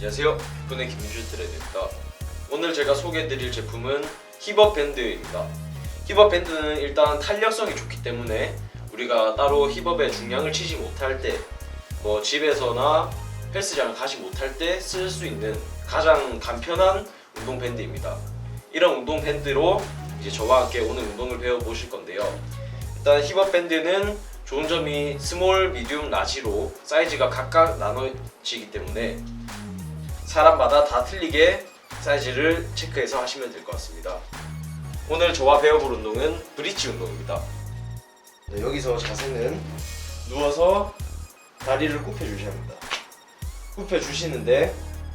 안녕하세요. 빅분의 김민준 트레이드입니다. 오늘 제가 소개해드릴 제품은 힙업 밴드입니다. 힙업 밴드는 일단 탄력성이 좋기 때문에 우리가 따로 힙업에 중량을 치지 못할 때, 뭐 집에서나 헬스장을 가지 못할 때 쓸 수 있는 가장 간편한 운동 밴드입니다. 이런 운동 밴드로 이제 저와 함께 오늘 운동을 배워보실 건데요. 일단 힙업 밴드는 좋은 점이 스몰, 미디움, 라지로 사이즈가 각각 나눠지기 때문에 사람마다 다 틀리게 사이즈를 체크해서 하시면 될 것 같습니다. 오늘 저와 배워볼 운동은 브릿지 운동입니다. 네, 여기서 자세는 누워서 다리를 굽혀 주셔야 합니다. 굽혀 주시는데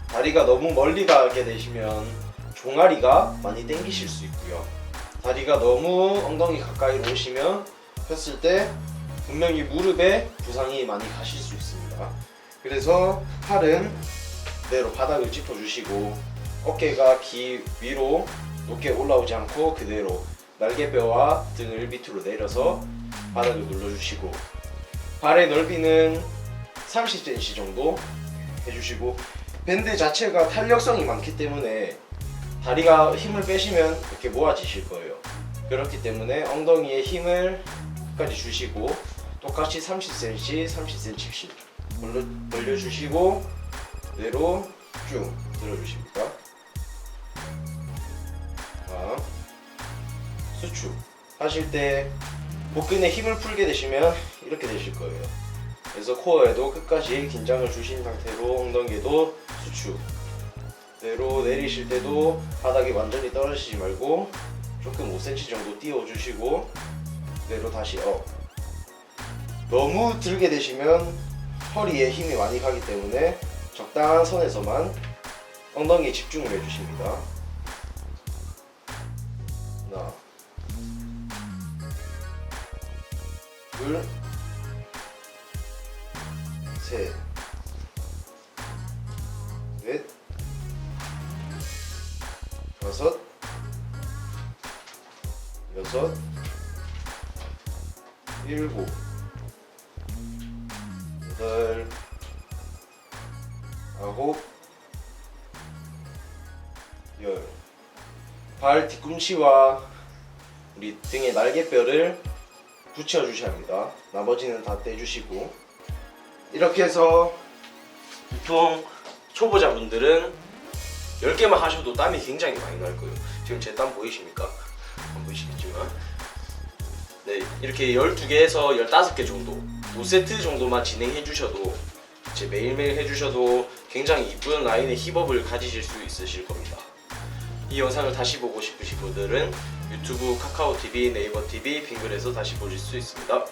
다리가 너무 멀리 가게 되시면 종아리가 많이 당기실 수 있고요. 다리가 너무 엉덩이 가까이로 오시면 폈을 때 분명히 무릎에 부상이 많이 가실 수 있습니다. 그래서 팔은 그대로 바닥을 짚어주시고 어깨가 귀 위로 높게 올라오지 않고 그대로 날개뼈와 등을 밑으로 내려서 바닥을 눌러주시고 발의 넓이는 30cm 정도 해주시고 밴드 자체가 탄력성이 많기 때문에 다리가 힘을 빼시면 이렇게 모아지실 거예요. 그렇기 때문에 엉덩이에 힘을 끝까지 주시고 똑같이 30cm, 30cm씩 벌려, 벌려주시고 그대로 쭉 들어주십니다. 자, 수축 하실 때 복근에 힘을 풀게 되시면 이렇게 되실 거예요. 그래서 코어에도 끝까지 긴장을 주신 상태로 엉덩이에도 수축 그대로 내리실 때도 바닥이 완전히 떨어지지 말고 조금 5cm 정도 띄워주시고 그대로 다시 업 너무 들게 되시면 허리에 힘이 많이 가기 때문에 적당한 선에서만 엉덩이에 집중을 해주십니다. 하나 둘 셋, 넷, 다섯, 여섯, 일곱, 아홉, 열. 발 뒤꿈치와 우리 등의 날개뼈를 붙여 주셔야 합니다. 나머지는 다 떼주시고 이렇게 해서 보통 초보자분들은 10개만 하셔도 땀이 굉장히 많이 날 거예요. 지금 제 땀 보이십니까? 안 보이시겠지만 네 이렇게 12개에서 15개 정도 5세트 정도만 진행해 주셔도 이제 매일매일 해주셔도 굉장히 이쁜 라인의 힙업을 가지실 수 있으실 겁니다. 이 영상을 다시 보고 싶으신 분들은 유튜브, 카카오 TV, 네이버 TV, 빙글에서 다시 보실 수 있습니다.